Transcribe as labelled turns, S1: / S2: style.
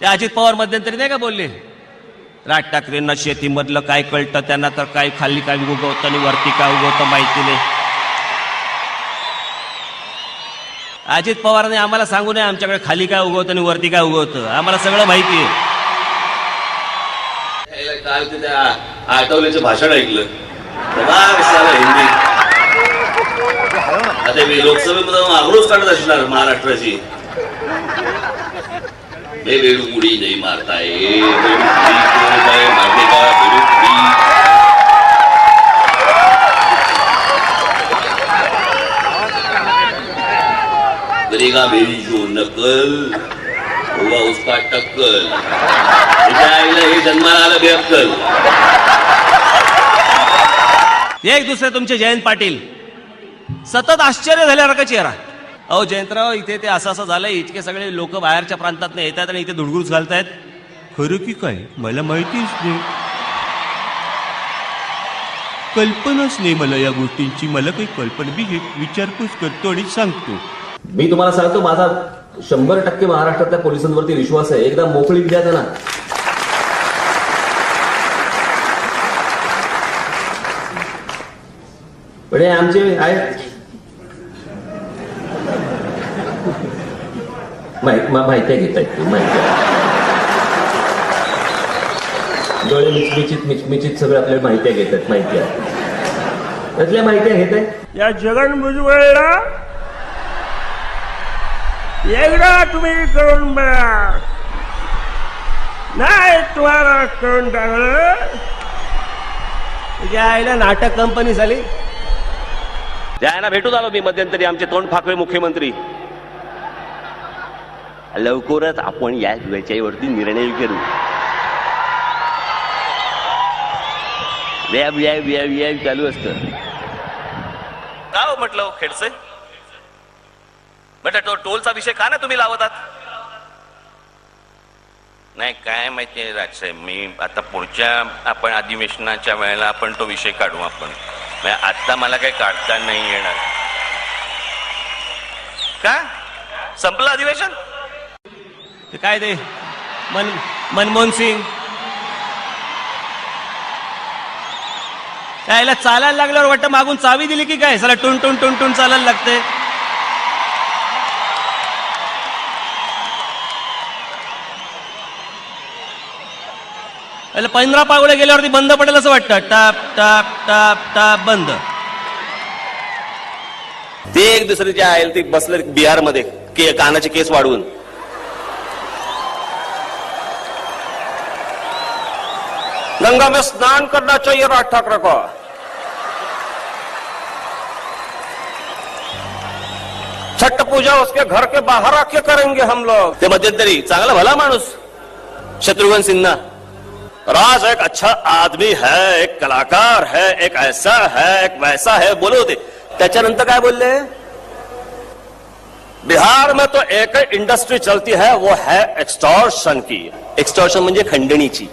S1: ते अजित पवार मध्यंतरी नाही का बोलले? राज ठाकरेंना शेतीमधलं काय कळतं? त्यांना तर काय खाली काय उगवतं आणि वरती काय उगवतं माहिती नाही. अजित पवारांनी आम्हाला सांगू नये आमच्याकडे खाली काय उगवतं आणि वरती काय उगवतं. आम्हाला सगळं माहिती आहे.
S2: काल ते त्या भाषण ऐकलं. हिंदी. आता मी लोकसभेमध्ये आग्रोच काढत असणार महाराष्ट्राची. हे वेळुमुडी नाही मारताय वेळुमुडी कोण काय का? वेळुमुडी करेगा मेरी जो नकल? होगा उसका टक्कल. आईला हे जन्माला आलं बेअक्कल.
S1: एक दुसरे तुमचे जयंत पाटील. सतत आश्चर्य झाल्यासारखा चेहरा. अहो जयंतराव इथे ते असं असं झालंय. इतके सगळे लोक बाहेरच्या प्रांतात येतात आणि इथे धुडगुस घालतायत. खरं की काय? मला माहितीच नाही. कल्पनाच नाही मला या गोष्टींची. मला काही कल्पना मी विचारपूस करतो आणि सांगतो.
S3: मी तुम्हाला सांगतो माझा शंभर टक्के महाराष्ट्रातल्या पोलिसांवरती विश्वास आहे. एकदा मोकळी द्या त्यांना. पण हे आमचे आहेत. माहीत मा- माहिती घेत आहेत ते, माहिती डोळे मिचमिचित मिचमिचित सगळं आपल्याला माहिती आहे घेतात माहिती आहे त्यातल्या माहिती घेत आहे
S4: या जगन भुजबळला एकदा तुम्ही करून बघा नाही तुम्हाला करून टाकलं
S1: तुझ्या आईला नाटक कंपनी झाली त्यांना भेटून आलो मी मध्यंतरी आमचे तोंड फाकळे मुख्यमंत्री लवकरच आपण या याच्यावरती निर्णय करू व्याय व्याय व्याय व्याय चालू असतं. का हो म्हटलं हो खेडसे म्हटलं तो टोलचा विषय का ना तुम्ही लावतात?
S5: नाही काय माहितीये राजसाहेब मी आता पुढच्या आपण अधिवेशनाच्या वेळेला आपण तो विषय काढू आपण. म्हणजे आता मला काही काढता नाही येणार.
S1: का? संपलं अधिवेशन? ते काय ते? मन मनमोहन सिंग. काय याला चालायला लागल्यावर वाटतं मागून चावी दिली की काय? सला टुन टुन टुन टुन चालायला लागते. याला पंधरा पावले गेल्यावरती बंद पडेल असं वाटतं. टाप टाप टाप टाप बंद.
S2: ते एक दुसऱ्याच्या आहे ते बसले बिहारमध्ये के कानाचे केस वाढवून. गंगा में स्नान करना चाहिए राज ठाकरे को। छठ पूजा उसके घर के बाहर आके करेंगे हम लोग। ते मध्यंतरी चांगला भला माणूस। शत्रुघ्न सिन्हा। राज एक अच्छा आदमी है एक कलाकार है एक ऐसा है एक वैसा है बोले होते त्याच्यानंतर काय बोलले? बिहार में तो एक इंडस्ट्री चलती है वो है एक्सटॉर्शन की। एक्सटॉर्शन म्हणजे खंडणीची।